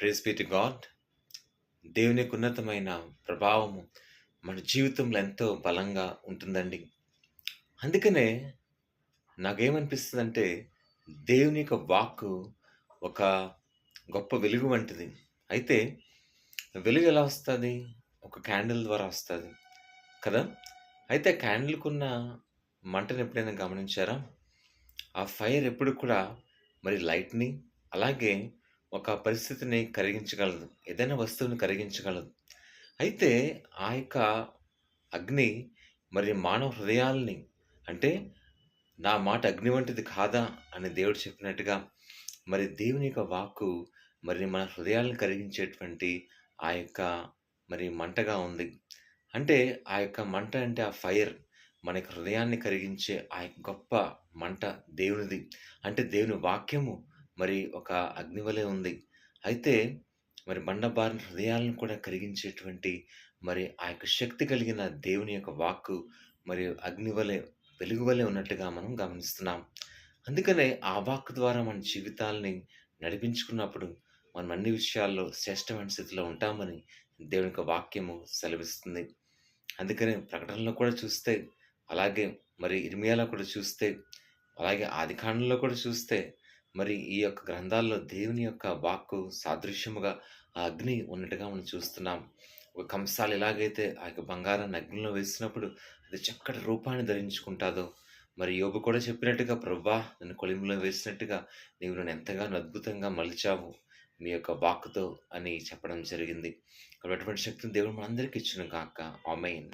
Praise B to God దేవుని యొక్క ఉన్నతమైన ప్రభావము మన జీవితంలో ఎంతో బలంగా ఉంటుందండి. అందుకనే నాకేమనిపిస్తుందంటే దేవుని యొక్క వాక్కు ఒక గొప్ప వెలుగు వంటిది. అయితే వెలుగు ఎలా వస్తుంది? ఒక క్యాండిల్ ద్వారా వస్తుంది కదా? అయితే క్యాండిల్కున్న మంటను ఎప్పుడైనా గమనించారా? ఆ ఫైర్ ఎప్పుడు కూడా మరి లైట్ని అలాగే ఒక పరిస్థితిని కరిగించగలదు. ఏదైనా వస్తువుని కరిగించగలదు. అయితే ఆ యొక్క అగ్ని మరి మానవ హృదయాల్ని అంటే నా మాట అగ్ని వంటిది కాదా అని దేవుడు చెప్పినట్టుగా మరి దేవుని యొక్క వాక్కు మరి మన హృదయాలను కరిగించేటువంటి ఆ యొక్క మరి మంటగా ఉంది. అంటే ఆ యొక్క మంట అంటే ఆ ఫైర్ మన యొక్క హృదయాన్ని కరిగించే ఆ యొక్క గొప్ప మంట దేవునిది. అంటే దేవుని వాక్యము మరి ఒక అగ్ని వలె ఉంది. అయితే మరి బండబారిన హృదయాలను కూడా కరిగించేటువంటి మరి ఆ యొక్క శక్తి కలిగిన దేవుని యొక్క వాక్కు మరి అగ్ని వలె ఉన్నట్టుగా మనం గమనిస్తున్నాం. అందుకనే ఆ వాక్ ద్వారా మన జీవితాల్ని నడిపించుకున్నప్పుడు మనం అన్ని విషయాల్లో శ్రేష్టమైన స్థితిలో ఉంటామని దేవుని యొక్క వాక్యము సెలవిస్తుంది. అందుకనే ప్రకటనలో కూడా చూస్తే అలాగే మరి ఇర్మియాలో కూడా చూస్తే అలాగే ఆదికాండంలో కూడా చూస్తే మరి ఈ యొక్క గ్రంథాల్లో దేవుని యొక్క వాక్కు సాదృశ్యముగా ఆ అగ్ని ఉన్నట్టుగా మనం చూస్తున్నాం. ఒక కంసాలు ఎలాగైతే ఆ యొక్క బంగారాన్ని అగ్నిలో వేసినప్పుడు అది చక్కటి రూపాన్ని ధరించుకుంటాదో మరి యోబు కూడా చెప్పినట్టుగా ప్రవ్వా నన్ను కొలిమిలో వేసినట్టుగా నీవు నన్ను ఎంతగానో అద్భుతంగా మలిచావు మీ యొక్క వాక్కుతో అని చెప్పడం జరిగింది. అటువంటి శక్తిని దేవుడు మనందరికీ ఇచ్చిన కాక ఆమెయిన్